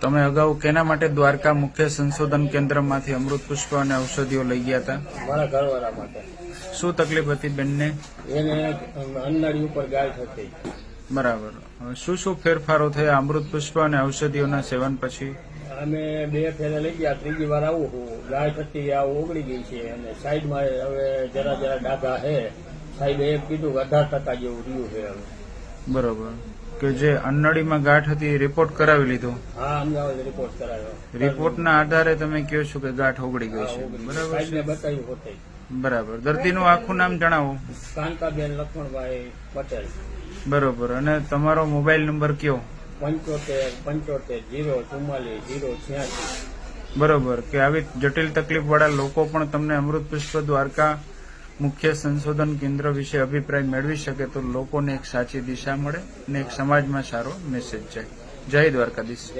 તમે અગાઉ કેના માટે દ્વારકા મુખ્ય સંશોધન કેન્દ્રમાંથી અમૃત પુષ્પ અને ઔષધિઓ લઈ ગયા હતા? મારા ઘરવાળા માટે. શું તકલીફ હતી બેનને? એને અન્નાળી ઉપર ગાય થતી. બરાબર. હવે શું શું ફેરફારો થયા અમૃત પુષ્પ અને ઔષધિઓના સેવન પછી? અમે બે ફેરે લઈ ગયા ત્રીજી વાર આવું છું ગાય થતી આ ઓગળી ગઈ છે અને સાઈડમાં હવે જરા જરા ડાઘા છે સાહેબે એમ કીધું કે અઢાર ટકા જેવું રહ્યું છે હવે. બરોબર. કે જે અન્નડીમાં ગાંઠ હતી એ રિપોર્ટ કરાવી લીધો? હા અમદાવાદ રિપોર્ટ કરાવ્યો રિપોર્ટના આધારે તમે કહો છો કે ગાંઠ ઓગળી ગઈ છે. બરાબર છે. બતાવ્યું હોતે. બરાબર. દર્દીનું આખું નામ જણાવો. કાંતાબેન લક્ષ્મણભાઈ પટેલ. બરોબર. અને તમારો મોબાઈલ નંબર કયો? પંચોતેર પંચોતેર જીરો ચુમ્માલીસ જીરો છ્યાસી. બરોબર. કે આવી જટિલ તકલીફ વાળા લોકો પણ તમને અમૃત પુષ્પ દ્વારકા મુખ્ય સંશોધન કેન્દ્ર વિશે અભિપ્રાય મેળવી શકે તો લોકોને એક સાચી દિશા મળે અને એક સમાજમાં સારો મેસેજ જાય. જય દ્વારકાધીશ.